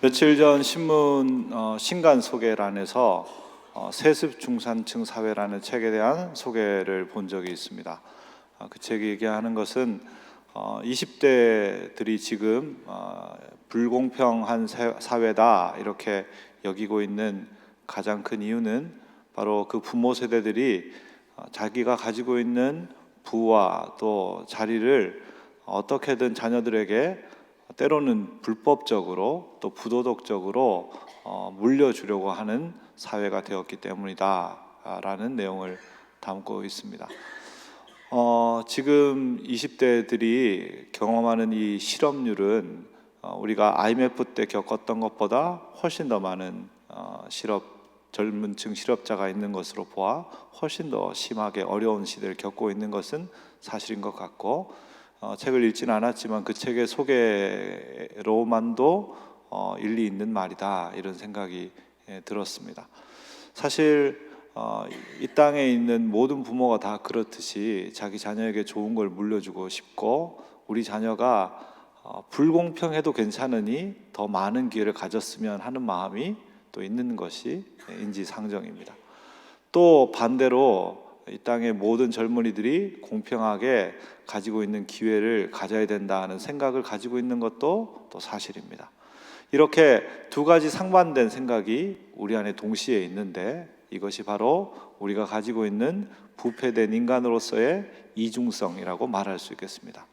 며칠 전 신문 어, 신간 소개란에서 어, 세습 중산층 사회라는 책에 대한 소개를 본 적이 있습니다. 어, 그 책이 얘기하는 것은 어, 20대들이 지금 어, 불공평한 사- 사회다 이렇게 여기고 있는 가장 큰 이유는 바로 그 부모 세대들이 어, 자기가 가지고 있는 부와 또 자리를 어떻게든 자녀들에게 때로는 불법적으로 또 부도덕적으로 어, 물려주려고 하는 사회가 되었기 때문이다라는 내용을 담고 있습니다. 어, 지금 20대들이 경험하는 이 실업률은 어, 우리가 IMF 때 겪었던 것보다 훨씬 더 많은 어, 실업 젊은층 실업자가 있는 것으로 보아 훨씬 더 심하게 어려운 시대를 겪고 있는 것은 사실인 것 같고 어, 책을 읽지는 않았지만 그 책의 소개로만도 어, 일리 있는 말이다 이런 생각이 예, 들었습니다. 사실 어, 이 땅에 있는 모든 부모가 다 그렇듯이 자기 자녀에게 좋은 걸 물려주고 싶고 우리 자녀가 어, 불공평해도 괜찮으니 더 많은 기회를 가졌으면 하는 마음이 또 있는 것이 인지상정입니다. 또 반대로 이 땅의 모든 젊은이들이 공평하게 가지고 있는 기회를 가져야 된다는 생각을 가지고 있는 것도 또 사실입니다. 이렇게 두 가지 상반된 생각이 우리 안에 동시에 있는데 이것이 바로 우리가 가지고 있는 부패된 인간으로서의 이중성이라고 말할 수 있겠습니다.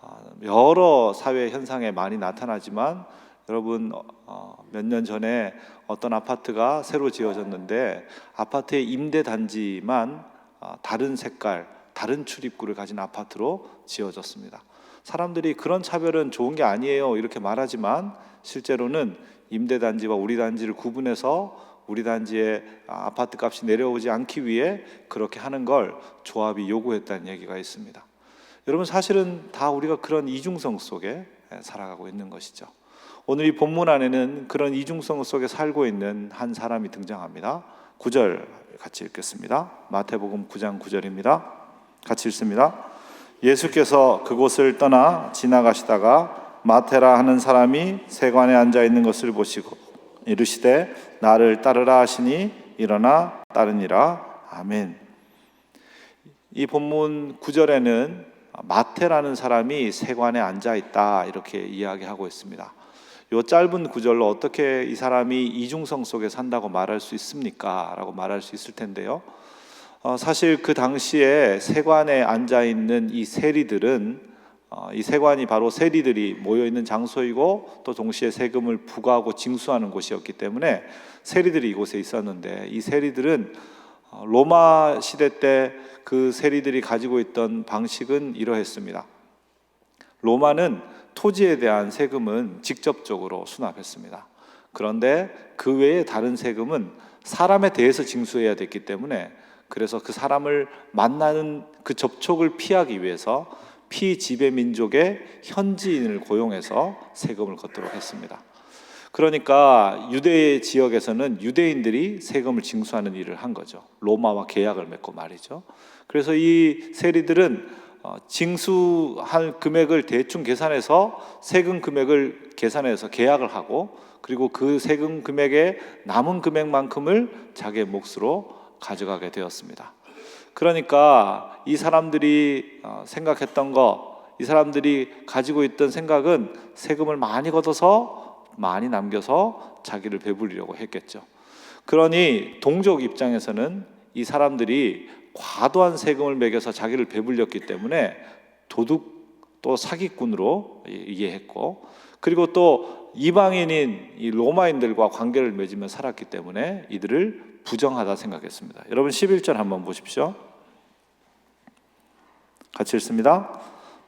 아, 여러 사회 현상에 많이 나타나지만 여러분 어, 몇년 전에 어떤 아파트가 새로 지어졌는데 아파트의 임대 단지만 어, 다른 색깔, 다른 출입구를 가진 아파트로 지어졌습니다. 사람들이 그런 차별은 좋은 게 아니에요 이렇게 말하지만 실제로는 임대 단지와 우리 단지를 구분해서 우리 단지의 아파트 값이 내려오지 않기 위해 그렇게 하는 걸 조합이 요구했다는 얘기가 있습니다. 여러분 사실은 다 우리가 그런 이중성 속에 살아가고 있는 것이죠. 오늘 이 본문 안에는 그런 이중성 속에 살고 있는 한 사람이 등장합니다. 9절 같이 읽겠습니다. 마태복음 9장 9절입니다. 같이 읽습니다. 예수께서 그곳을 떠나 지나가시다가 마테라 하는 사람이 세관에 앉아 있는 것을 보시고 이르시되 나를 따르라 하시니 일어나 따르니라. 아멘. 이 본문 9절에는 마테라는 사람이 세관에 앉아 있다 이렇게 이야기하고 있습니다. 요 짧은 구절로 어떻게 이 사람이 이중성 속에 산다고 말할 수 있습니까? 라고 말할 수 있을 텐데요. 어, 사실 그 당시에 세관에 앉아 있는 이 세리들은 어, 이 세관이 바로 세리들이 모여 있는 장소이고 또 동시에 세금을 부과하고 징수하는 곳이었기 때문에 세리들이 이곳에 있었는데 이 세리들은 어, 로마 시대 때 그 세리들이 가지고 있던 방식은 이러했습니다. 로마는 토지에 대한 세금은 직접적으로 수납했습니다. 그런데 그 외에 다른 세금은 사람에 대해서 징수해야 됐기 때문에 그래서 그 사람을 만나는 그 접촉을 피하기 위해서 피지배 민족의 현지인을 고용해서 세금을 걷도록 했습니다. 그러니까 유대 지역에서는 유대인들이 세금을 징수하는 일을 한 거죠. 로마와 계약을 맺고 말이죠. 그래서 이 세리들은 어, 징수할 금액을 대충 계산해서 세금 금액을 계산해서 계약을 하고 그리고 그 세금 금액의 남은 금액만큼을 자기의 몫으로 가져가게 되었습니다. 그러니까 이 사람들이 어, 생각했던 거, 이 사람들이 가지고 있던 생각은 세금을 많이 걷어서 많이 남겨서 자기를 배불리려고 했겠죠. 그러니 동족 입장에서는 이 사람들이 과도한 세금을 매겨서 자기를 배불렸기 때문에 도둑 또 사기꾼으로 이해했고 그리고 또 이방인인 이 로마인들과 관계를 맺으며 살았기 때문에 이들을 부정하다 생각했습니다. 여러분 11절 한번 보십시오. 같이 읽습니다.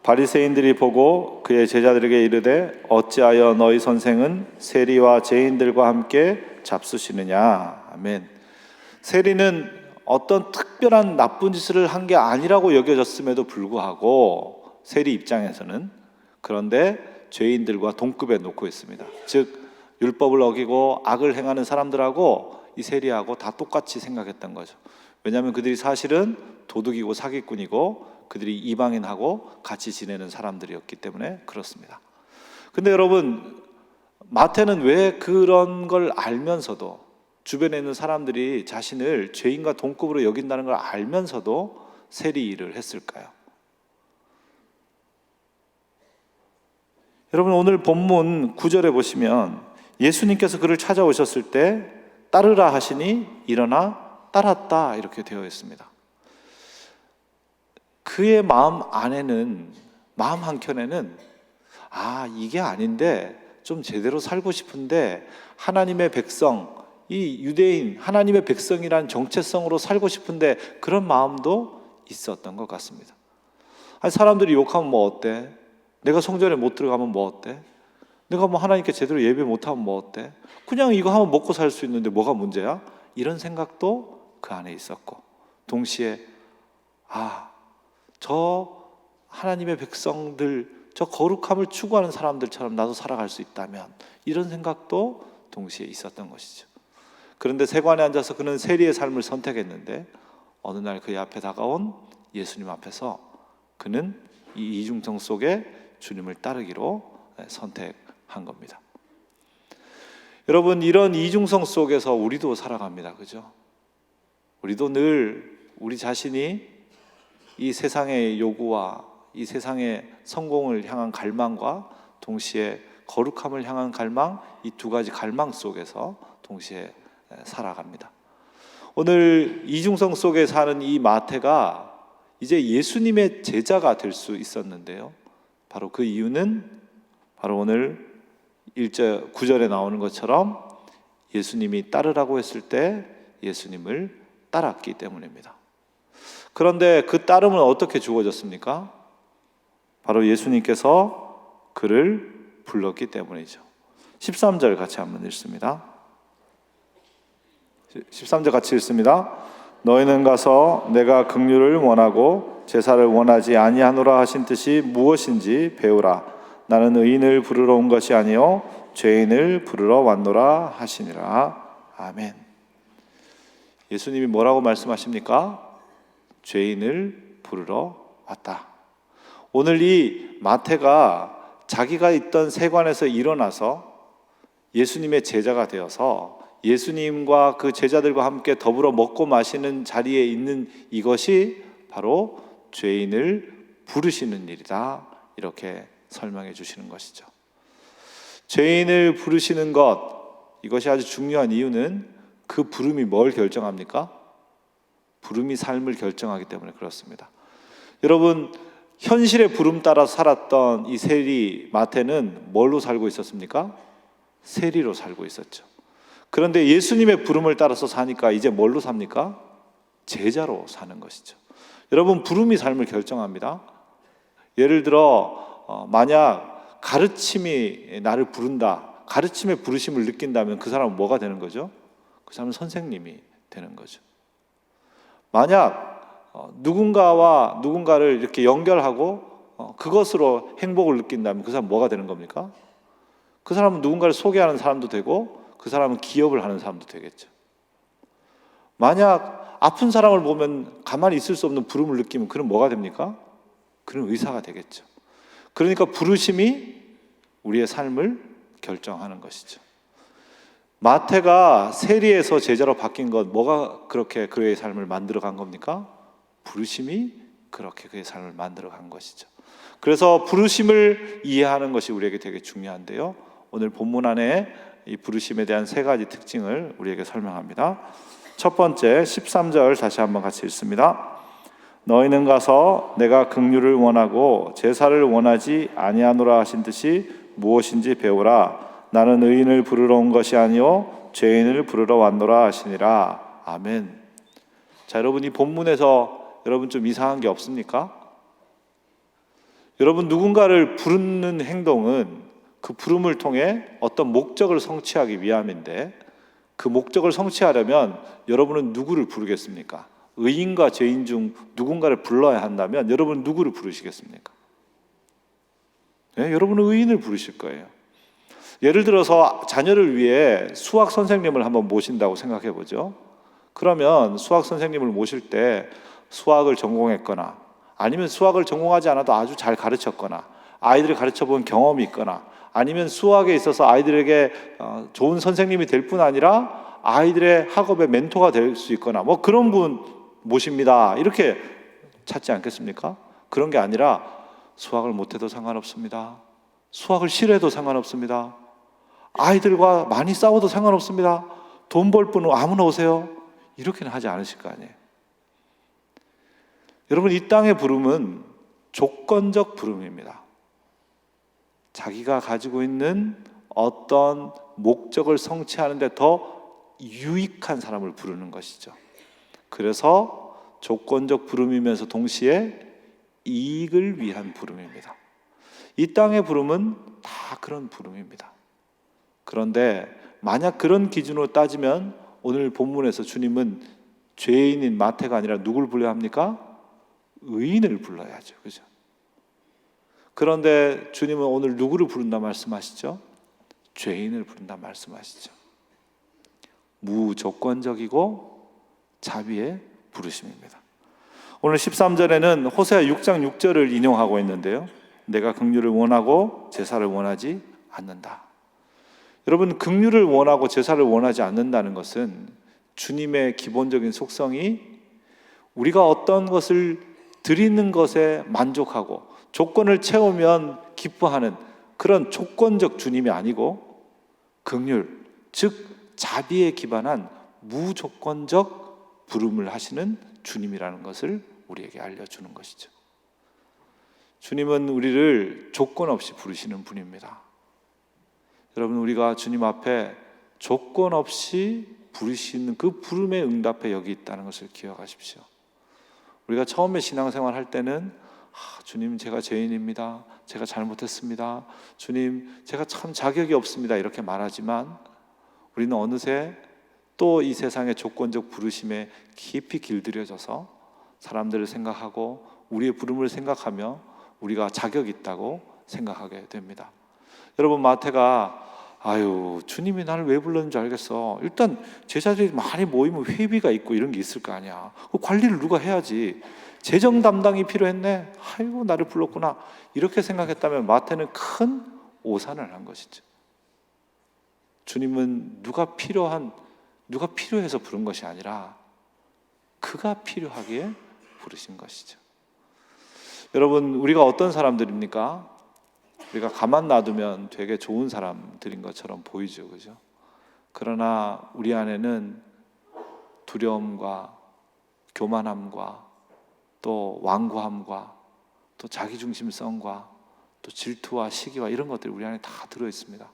바리새인들이 보고 그의 제자들에게 이르되 어찌하여 너희 선생은 세리와 죄인들과 함께 잡수시느냐. 아멘. 세리는 어떤 특별한 나쁜 짓을 한 게 아니라고 여겨졌음에도 불구하고 세리 입장에서는 그런데 죄인들과 동급에 놓고 있습니다. 즉 율법을 어기고 악을 행하는 사람들하고 이 세리하고 다 똑같이 생각했던 거죠. 왜냐하면 그들이 사실은 도둑이고 사기꾼이고 그들이 이방인하고 같이 지내는 사람들이었기 때문에 그렇습니다. 근데 여러분 마태는 왜 그런 걸 알면서도 주변에 있는 사람들이 자신을 죄인과 동급으로 여긴다는 걸 알면서도 세리 일을 했을까요? 여러분 오늘 본문 9절에 보시면 예수님께서 그를 찾아오셨을 때 따르라 하시니 일어나 따랐다 이렇게 되어 있습니다. 그의 마음 안에는 마음 한켠에는 아 이게 아닌데 좀 제대로 살고 싶은데 하나님의 백성 이 유대인 하나님의 백성이란 정체성으로 살고 싶은데 그런 마음도 있었던 것 같습니다. 아니, 사람들이 욕하면 뭐 어때? 내가 성전에 못 들어가면 뭐 어때? 내가 뭐 하나님께 제대로 예배 못하면 뭐 어때? 그냥 이거 하면 먹고 살 수 있는데 뭐가 문제야? 이런 생각도 그 안에 있었고 동시에 아, 저 하나님의 백성들 저 거룩함을 추구하는 사람들처럼 나도 살아갈 수 있다면 이런 생각도 동시에 있었던 것이죠. 그런데 세관에 앉아서 그는 세리의 삶을 선택했는데 어느 날 그의 앞에 다가온 예수님 앞에서 그는 이 이중성 속에 주님을 따르기로 선택한 겁니다. 여러분 이런 이중성 속에서 우리도 살아갑니다. 그죠? 우리도 늘 우리 자신이 이 세상의 요구와 이 세상의 성공을 향한 갈망과 동시에 거룩함을 향한 갈망 이 두 가지 갈망 속에서 동시에 살아갑니다. 오늘 이중성 속에 사는 이 마태가 이제 예수님의 제자가 될 수 있었는데요. 바로 그 이유는 바로 오늘 1절 9절에 나오는 것처럼 예수님이 따르라고 했을 때 예수님을 따랐기 때문입니다. 그런데 그 따름은 어떻게 주어졌습니까? 바로 예수님께서 그를 불렀기 때문이죠. 13절 같이 한번 읽습니다. 13절 같이 읽습니다. 너희는 가서 내가 긍휼을 원하고 제사를 원하지 아니하노라 하신 뜻이 무엇인지 배우라. 나는 의인을 부르러 온 것이 아니요 죄인을 부르러 왔노라 하시니라. 아멘. 예수님이 뭐라고 말씀하십니까? 죄인을 부르러 왔다. 오늘 이 마태가 자기가 있던 세관에서 일어나서 예수님의 제자가 되어서 예수님과 그 제자들과 함께 더불어 먹고 마시는 자리에 있는 이것이 바로 죄인을 부르시는 일이다. 이렇게 설명해 주시는 것이죠. 죄인을 부르시는 것, 이것이 아주 중요한 이유는 그 부름이 뭘 결정합니까? 부름이 삶을 결정하기 때문에 그렇습니다. 여러분, 현실의 부름 따라 살았던 이 세리 마태는 뭘로 살고 있었습니까? 세리로 살고 있었죠. 그런데 예수님의 부름을 따라서 사니까 이제 뭘로 삽니까? 제자로 사는 것이죠. 여러분 부름이 삶을 결정합니다. 예를 들어 어, 만약 가르침이 나를 부른다, 가르침의 부르심을 느낀다면 그 사람은 뭐가 되는 거죠? 그 사람은 선생님이 되는 거죠. 만약 어, 누군가와 누군가를 이렇게 연결하고 어, 그것으로 행복을 느낀다면 그 사람은 뭐가 되는 겁니까? 그 사람은 누군가를 소개하는 사람도 되고 그 사람은 기업을 하는 사람도 되겠죠. 만약 아픈 사람을 보면 가만히 있을 수 없는 부름을 느끼면 그는 뭐가 됩니까? 그는 의사가 되겠죠. 그러니까 부르심이 우리의 삶을 결정하는 것이죠. 마태가 세리에서 제자로 바뀐 것 뭐가 그렇게 그의 삶을 만들어 간 겁니까? 부르심이 그렇게 그의 삶을 만들어 간 것이죠. 그래서 부르심을 이해하는 것이 우리에게 되게 중요한데요. 오늘 본문 안에 이 부르심에 대한 세 가지 특징을 우리에게 설명합니다. 첫 번째 13절 다시 한번 같이 읽습니다. 너희는 가서 내가 긍휼을 원하고 제사를 원하지 아니하노라 하신 뜻이 무엇인지 배우라. 나는 의인을 부르러 온 것이 아니요 죄인을 부르러 왔노라 하시니라. 아멘. 자, 여러분 이 본문에서 여러분 좀 이상한 게 없습니까? 여러분 누군가를 부르는 행동은 그 부름을 통해 어떤 목적을 성취하기 위함인데 그 목적을 성취하려면 여러분은 누구를 부르겠습니까? 의인과 죄인 중 누군가를 불러야 한다면 여러분 누구를 부르시겠습니까? 네, 여러분은 의인을 부르실 거예요. 예를 들어서 자녀를 위해 수학 선생님을 한번 모신다고 생각해 보죠. 그러면 수학 선생님을 모실 때 수학을 전공했거나 아니면 수학을 전공하지 않아도 아주 잘 가르쳤거나 아이들을 가르쳐 본 경험이 있거나 아니면 수학에 있어서 아이들에게 어, 좋은 선생님이 될 뿐 아니라 아이들의 학업의 멘토가 될 수 있거나 뭐 그런 분 모십니다. 이렇게 찾지 않겠습니까? 그런 게 아니라 수학을 못해도 상관없습니다. 수학을 싫어해도 상관없습니다. 아이들과 많이 싸워도 상관없습니다. 돈 벌 분은 아무나 오세요. 이렇게는 하지 않으실 거 아니에요. 여러분 이 땅의 부름은 조건적 부름입니다. 자기가 가지고 있는 어떤 목적을 성취하는데 더 유익한 사람을 부르는 것이죠. 그래서 조건적 부름이면서 동시에 이익을 위한 부름입니다. 이 땅의 부름은 다 그런 부름입니다. 그런데 만약 그런 기준으로 따지면 오늘 본문에서 주님은 죄인인 마태가 아니라 누굴 불러야 합니까? 의인을 불러야죠. 그죠? 그런데 주님은 오늘 누구를 부른다 말씀하시죠? 죄인을 부른다 말씀하시죠. 무조건적이고 자비의 부르심입니다. 오늘 13절에는 호세아 6장 6절을 인용하고 있는데요. 내가 긍휼을 원하고 제사를 원하지 않는다. 여러분 긍휼을 원하고 제사를 원하지 않는다는 것은 주님의 기본적인 속성이 우리가 어떤 것을 드리는 것에 만족하고 조건을 채우면 기뻐하는 그런 조건적 주님이 아니고 긍휼 즉 자비에 기반한 무조건적 부름을 하시는 주님이라는 것을 우리에게 알려주는 것이죠. 주님은 우리를 조건 없이 부르시는 분입니다. 여러분 우리가 주님 앞에 조건 없이 부르시는 그 부름에 응답해 여기 있다는 것을 기억하십시오. 우리가 처음에 신앙생활 할 때는 아, 주님 제가 죄인입니다. 제가 잘못했습니다. 주님 제가 참 자격이 없습니다. 이렇게 말하지만 우리는 어느새 또 이 세상의 조건적 부르심에 깊이 길들여져서 사람들을 생각하고 우리의 부름을 생각하며 우리가 자격 있다고 생각하게 됩니다. 여러분 마태가 아유 주님이 나를 왜 불렀는지 알겠어. 일단 제자들이 많이 모이면 회비가 있고 이런 게 있을 거 아니야. 그 관리를 누가 해야지. 재정 담당이 필요했네. 아이고 나를 불렀구나. 이렇게 생각했다면 마태는 큰 오산을 한 것이죠. 주님은 누가 필요한 누가 필요해서 부른 것이 아니라 그가 필요하기에 부르신 것이죠. 여러분 우리가 어떤 사람들입니까? 우리가 가만 놔두면 되게 좋은 사람들인 것처럼 보이죠, 그죠? 그러나 우리 안에는 두려움과 교만함과 또 완고함과 또 자기중심성과 또 질투와 시기와 이런 것들이 우리 안에 다 들어 있습니다.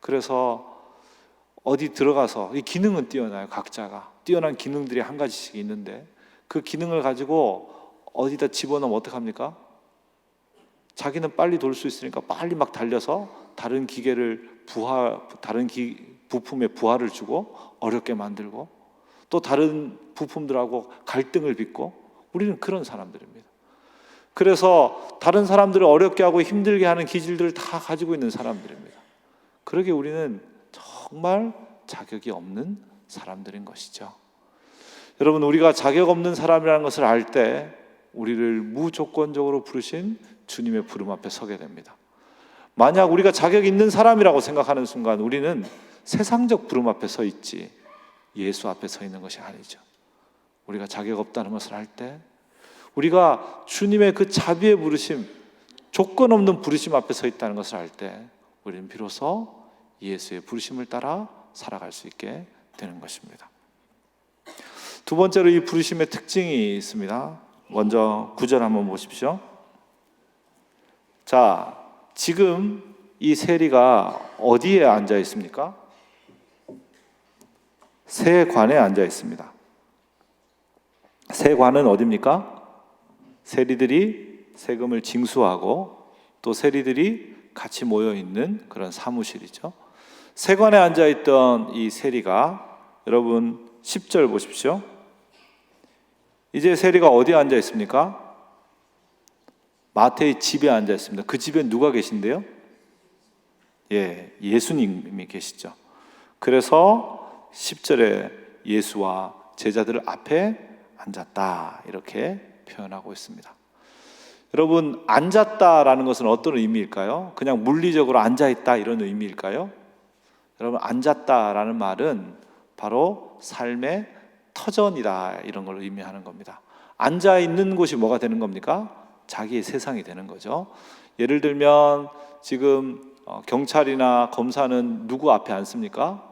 그래서 어디 들어가서 이 기능은 뛰어나요, 각자가 뛰어난 기능들이 한 가지씩 있는데 그 기능을 가지고 어디다 집어넣으면 어떡합니까? 자기는 빨리 돌 수 있으니까 빨리 막 달려서 다른 기계를 부하 다른 기, 부품에 부하를 주고 어렵게 만들고 또 다른 부품들하고 갈등을 빚고 우리는 그런 사람들입니다. 그래서 다른 사람들을 어렵게 하고 힘들게 하는 기질들을 다 가지고 있는 사람들입니다. 그러게 우리는 정말 자격이 없는 사람들인 것이죠. 여러분 우리가 자격 없는 사람이라는 것을 알 때 우리를 무조건적으로 부르신 주님의 부름 앞에 서게 됩니다. 만약 우리가 자격 있는 사람이라고 생각하는 순간 우리는 세상적 부름 앞에 서 있지 예수 앞에 서 있는 것이 아니죠. 우리가 자격 없다는 것을 알때 우리가 주님의 그 자비의 부르심 조건 없는 부르심 앞에 서 있다는 것을 알 때 우리는 비로소 예수의 부르심을 따라 살아갈 수 있게 되는 것입니다. 두 번째로 이 부르심의 특징이 있습니다. 먼저 구절 한번 보십시오. 자, 지금 이 세리가 어디에 앉아 있습니까? 세관에 앉아 있습니다. 세관은 어디입니까? 세리들이 세금을 징수하고 또 세리들이 같이 모여 있는 그런 사무실이죠. 세관에 앉아 있던 이 세리가 여러분 10절 보십시오. 이제 세리가 어디에 앉아 있습니까? 마태의 집에 앉아 있습니다. 그 집에 누가 계신데요? 예, 예수님이 계시죠. 그래서 10절에 예수와 제자들 앞에 앉았다. 이렇게 표현하고 있습니다. 여러분 앉았다라는 것은 어떤 의미일까요? 그냥 물리적으로 앉아 있다 이런 의미일까요? 여러분 앉았다라는 말은 바로 삶의 터전이다 이런 걸 의미하는 겁니다. 앉아 있는 곳이 뭐가 되는 겁니까? 자기의 세상이 되는 거죠. 예를 들면 지금 어, 경찰이나 검사는 누구 앞에 앉습니까?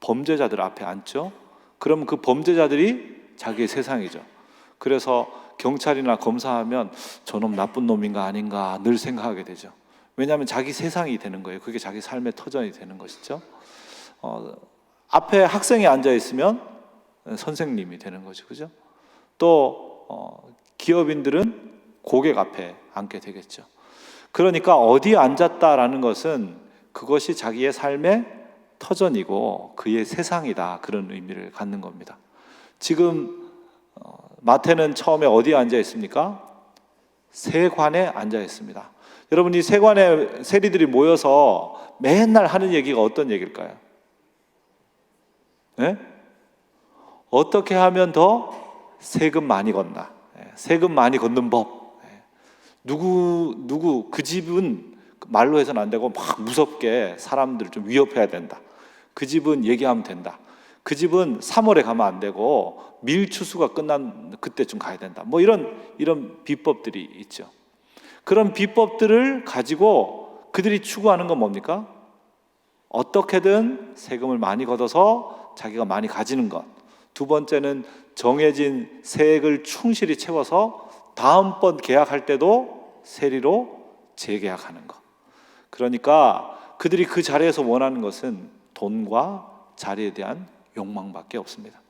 범죄자들 앞에 앉죠. 그럼 그 범죄자들이 자기의 세상이죠. 그래서 경찰이나 검사하면 저놈 나쁜 놈인가 아닌가 늘 생각하게 되죠. 왜냐하면 자기 세상이 되는 거예요. 그게 자기 삶의 터전이 되는 것이죠. 어, 앞에 학생이 앉아 있으면 선생님이 되는 거죠, 그죠? 또 어, 기업인들은 고객 앞에 앉게 되겠죠. 그러니까 어디에 앉았다라는 것은 그것이 자기의 삶의 터전이고 그의 세상이다 그런 의미를 갖는 겁니다. 지금 어, 마태는 처음에 어디에 앉아 있습니까? 세관에 앉아 있습니다. 여러분 이 세관에 세리들이 모여서 맨날 하는 얘기가 어떤 얘기일까요? 네? 어떻게 하면 더 세금 많이 걷나? 예, 세금 많이 걷는 법. 예. 누구 누구 그 집은 말로 해서는 안 되고 막 무섭게 사람들을 좀 위협해야 된다. 그 집은 얘기하면 된다. 그 집은 3월에 가면 안 되고 밀추수가 끝난 그때쯤 가야 된다. 뭐 이런 이런 비법들이 있죠. 그런 비법들을 가지고 그들이 추구하는 건 뭡니까? 어떻게든 세금을 많이 걷어서 자기가 많이 가지는 것. 두 번째는 정해진 세액을 충실히 채워서 다음번 계약할 때도 세리로 재계약하는 것. 그러니까 그들이 그 자리에서 원하는 것은 돈과 자리에 대한 욕망밖에 없습니다.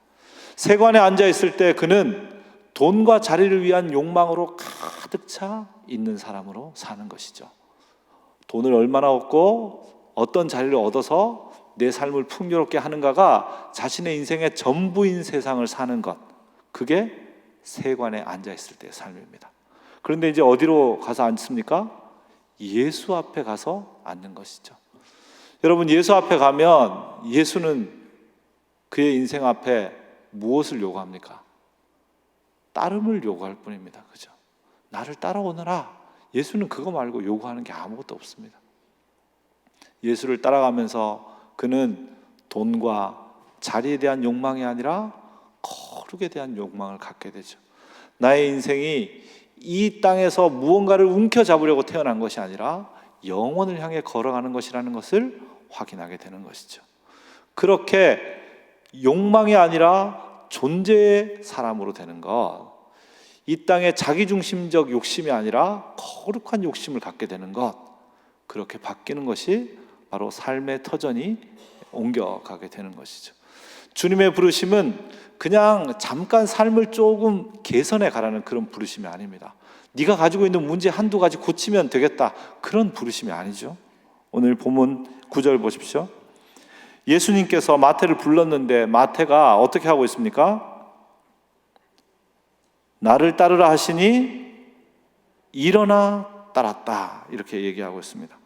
세관에 앉아 있을 때 그는 돈과 자리를 위한 욕망으로 가득 차 있는 사람으로 사는 것이죠. 돈을 얼마나 얻고 어떤 자리를 얻어서 내 삶을 풍요롭게 하는가가 자신의 인생의 전부인 세상을 사는 것. 그게 세관에 앉아 있을 때의 삶입니다. 그런데 이제 어디로 가서 앉습니까? 예수 앞에 가서 앉는 것이죠. 여러분 예수 앞에 가면 예수는 그의 인생 앞에 무엇을 요구합니까? 따름을 요구할 뿐입니다. 그죠? 나를 따라오너라. 예수는 그거 말고 요구하는 게 아무것도 없습니다. 예수를 따라가면서 그는 돈과 자리에 대한 욕망이 아니라 거룩에 대한 욕망을 갖게 되죠. 나의 인생이 이 땅에서 무언가를 움켜잡으려고 태어난 것이 아니라 영원을 향해 걸어가는 것이라는 것을 확인하게 되는 것이죠. 그렇게 욕망이 아니라 존재의 사람으로 되는 것, 이 땅의 자기중심적 욕심이 아니라 거룩한 욕심을 갖게 되는 것, 그렇게 바뀌는 것이 바로 삶의 터전이 옮겨가게 되는 것이죠. 주님의 부르심은 그냥 잠깐 삶을 조금 개선해 가라는 그런 부르심이 아닙니다. 네가 가지고 있는 문제 한두 가지 고치면 되겠다. 그런 부르심이 아니죠. 오늘 본문 9절 보십시오. 예수님께서 마태를 불렀는데 마태가 어떻게 하고 있습니까? 나를 따르라 하시니 일어나 따랐다. 이렇게 얘기하고 있습니다.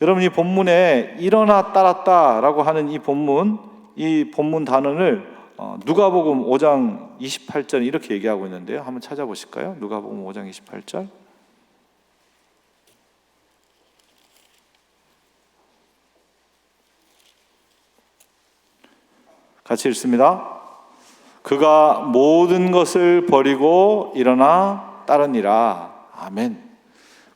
여러분 이 본문에 일어나 따랐다라고 하는 이 본문 이 본문 단어를 어, 누가복음 5장 28절 이렇게 얘기하고 있는데요. 한번 찾아보실까요? 누가복음 5장 28절. 같이 읽습니다. 그가 모든 것을 버리고 일어나 따르니라. 아멘.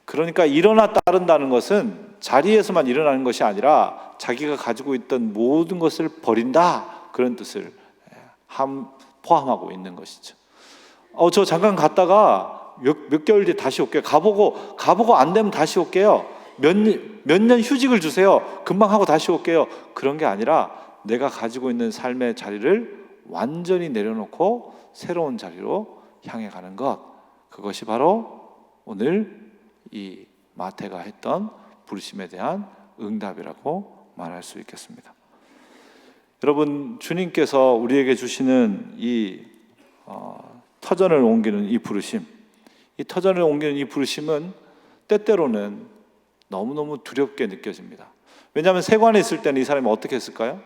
그러니까 일어나 따른다는 것은 자리에서만 일어나는 것이 아니라 자기가 가지고 있던 모든 것을 버린다. 그런 뜻을 함, 포함하고 있는 것이죠. 어, 저 잠깐 갔다가 몇, 몇 개월 뒤에 다시 올게요. 가보고, 가보고 안 되면 다시 올게요. 몇, 몇 년 휴직을 주세요. 금방 하고 다시 올게요. 그런 게 아니라 내가 가지고 있는 삶의 자리를 완전히 내려놓고 새로운 자리로 향해 가는 것. 그것이 바로 오늘 이 마태가 했던 부르심에 대한 응답이라고 말할 수 있겠습니다. 여러분 주님께서 우리에게 주시는 이 어, 터전을 옮기는 이 부르심, 이 터전을 옮기는 이 부르심은 때때로는 너무 너무 두렵게 느껴집니다. 왜냐하면 세관에 있을 때는 이 사람이 어떻게 했을까요?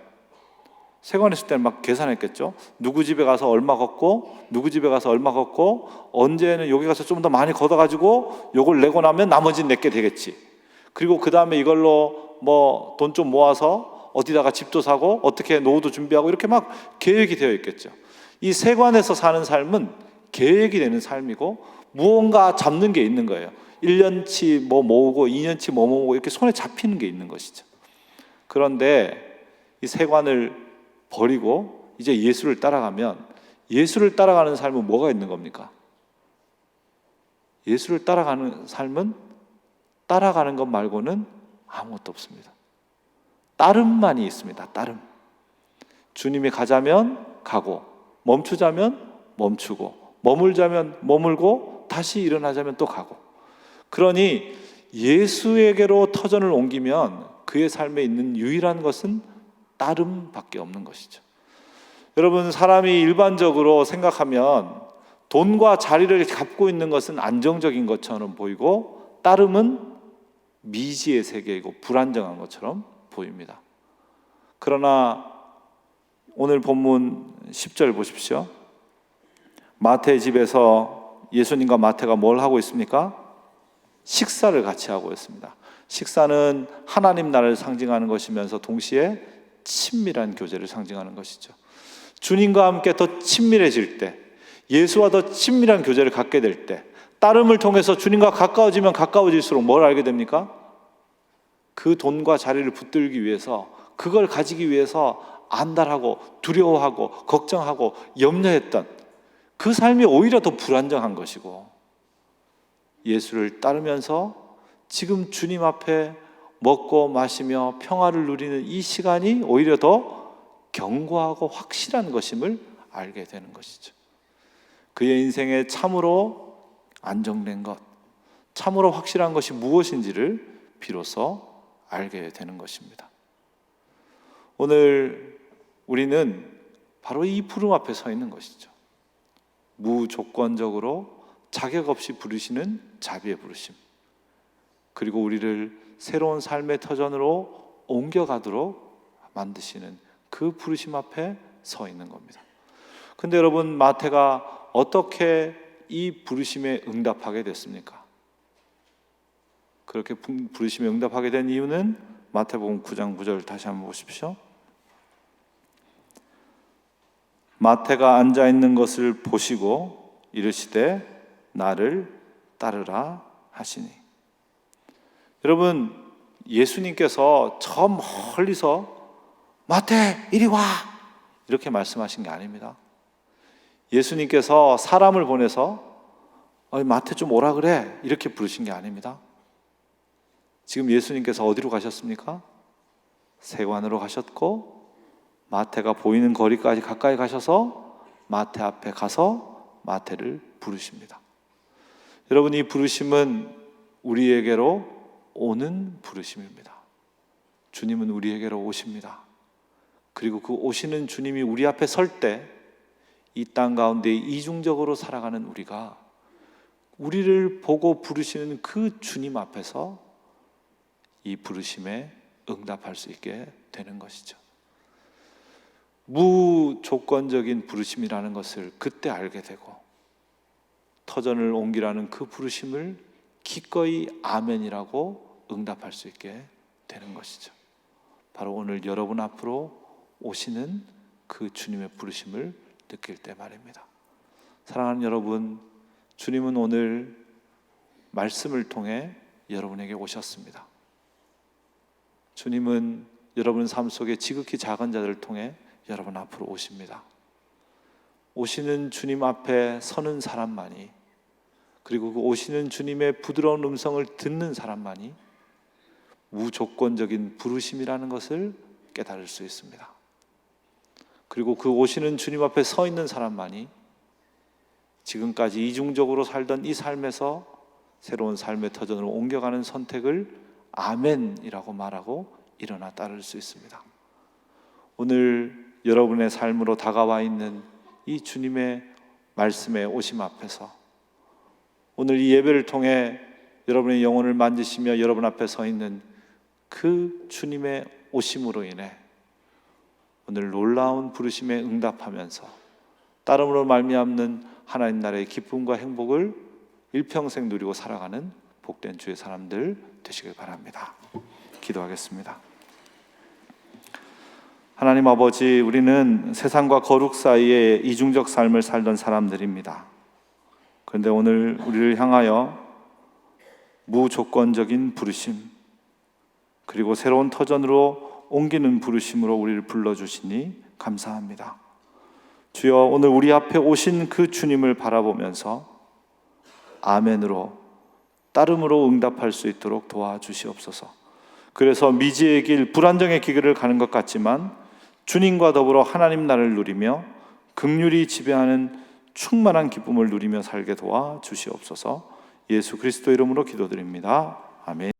세관했을 때는 막 계산했겠죠. 누구 집에 가서 얼마 걷고 누구 집에 가서 얼마 걷고 언제는 여기 가서 좀 더 많이 걷어가지고 요걸 내고 나면 나머지는 내게 되겠지. 그리고 그 다음에 이걸로 뭐 돈 좀 모아서 어디다가 집도 사고 어떻게 노후도 준비하고 이렇게 막 계획이 되어 있겠죠. 이 세관에서 사는 삶은 계획이 되는 삶이고 무언가 잡는 게 있는 거예요. 1년치 뭐 모으고 2년치 뭐 모으고 이렇게 손에 잡히는 게 있는 것이죠. 그런데 이 세관을 버리고 이제 예수를 따라가면 예수를 따라가는 삶은 뭐가 있는 겁니까? 예수를 따라가는 삶은 따라가는 것 말고는 아무것도 없습니다. 따름만이 있습니다. 따름. 주님이 가자면 가고 멈추자면 멈추고 머물자면 머물고 다시 일어나자면 또 가고 그러니 예수에게로 터전을 옮기면 그의 삶에 있는 유일한 것은 따름밖에 없는 것이죠. 여러분 사람이 일반적으로 생각하면 돈과 자리를 갖고 있는 것은 안정적인 것처럼 보이고 따름은 미지의 세계이고 불안정한 것처럼 보입니다. 그러나 오늘 본문 10절 보십시오. 마태 집에서 예수님과 마태가 뭘 하고 있습니까? 식사를 같이 하고 있습니다. 식사는 하나님 나라를 상징하는 것이면서 동시에 친밀한 교제를 상징하는 것이죠. 주님과 함께 더 친밀해질 때, 예수와 더 친밀한 교제를 갖게 될 때, 따름을 통해서 주님과 가까워지면 가까워질수록 뭘 알게 됩니까? 그 돈과 자리를 붙들기 위해서, 그걸 가지기 위해서 안달하고 두려워하고 걱정하고 염려했던 그 삶이 오히려 더 불안정한 것이고, 예수를 따르면서 지금 주님 앞에 먹고 마시며 평화를 누리는 이 시간이 오히려 더 견고하고 확실한 것임을 알게 되는 것이죠. 그의 인생에 참으로 안정된 것, 참으로 확실한 것이 무엇인지를 비로소 알게 되는 것입니다. 오늘 우리는 바로 이 부름 앞에 서 있는 것이죠. 무조건적으로 자격 없이 부르시는 자비의 부르심. 그리고 우리를 새로운 삶의 터전으로 옮겨가도록 만드시는 그 부르심 앞에 서 있는 겁니다. 근데 여러분 마태가 어떻게 이 부르심에 응답하게 됐습니까? 그렇게 부르심에 응답하게 된 이유는 마태복음 9장 9절 다시 한번 보십시오. 마태가 앉아 있는 것을 보시고 이르시되 나를 따르라 하시니 여러분 예수님께서 저 멀리서 마태 이리 와 이렇게 말씀하신 게 아닙니다. 예수님께서 사람을 보내서 어, 마태 좀 오라 그래 이렇게 부르신 게 아닙니다. 지금 예수님께서 어디로 가셨습니까? 세관으로 가셨고 마태가 보이는 거리까지 가까이 가셔서 마태 앞에 가서 마태를 부르십니다. 여러분 이 부르심은 우리에게로 오는 부르심입니다. 주님은 우리에게로 오십니다. 그리고 그 오시는 주님이 우리 앞에 설 때 이 땅 가운데 이중적으로 살아가는 우리가 우리를 보고 부르시는 그 주님 앞에서 이 부르심에 응답할 수 있게 되는 것이죠. 무조건적인 부르심이라는 것을 그때 알게 되고 터전을 옮기라는 그 부르심을 기꺼이 아멘이라고 응답할 수 있게 되는 것이죠. 바로 오늘 여러분 앞으로 오시는 그 주님의 부르심을 느낄 때 말입니다. 사랑하는 여러분, 주님은 오늘 말씀을 통해 여러분에게 오셨습니다. 주님은 여러분 삶 속에 지극히 작은 자들을 통해 여러분 앞으로 오십니다. 오시는 주님 앞에 서는 사람만이 그리고 그 오시는 주님의 부드러운 음성을 듣는 사람만이 무조건적인 부르심이라는 것을 깨달을 수 있습니다. 그리고 그 오시는 주님 앞에 서 있는 사람만이 지금까지 이중적으로 살던 이 삶에서 새로운 삶의 터전으로 옮겨가는 선택을 아멘이라고 말하고 일어나 따를 수 있습니다. 오늘 여러분의 삶으로 다가와 있는 이 주님의 말씀의 오심 앞에서 오늘 이 예배를 통해 여러분의 영혼을 만지시며 여러분 앞에 서 있는 그 주님의 오심으로 인해 오늘 놀라운 부르심에 응답하면서 따름으로 말미암는 하나님 나라의 기쁨과 행복을 일평생 누리고 살아가는 복된 주의 사람들 되시길 바랍니다. 기도하겠습니다. 하나님 아버지, 우리는 세상과 거룩 사이에 이중적 삶을 살던 사람들입니다. 그런데 오늘 우리를 향하여 무조건적인 부르심, 그리고 새로운 터전으로 옮기는 부르심으로 우리를 불러주시니 감사합니다. 주여 오늘 우리 앞에 오신 그 주님을 바라보면서 아멘으로 따름으로 응답할 수 있도록 도와주시옵소서. 그래서 미지의 길, 불안정의 길을 가는 것 같지만 주님과 더불어 하나님 나라를 누리며 극률이 지배하는 충만한 기쁨을 누리며 살게 도와 주시옵소서. 예수 그리스도 이름으로 기도드립니다. 아멘.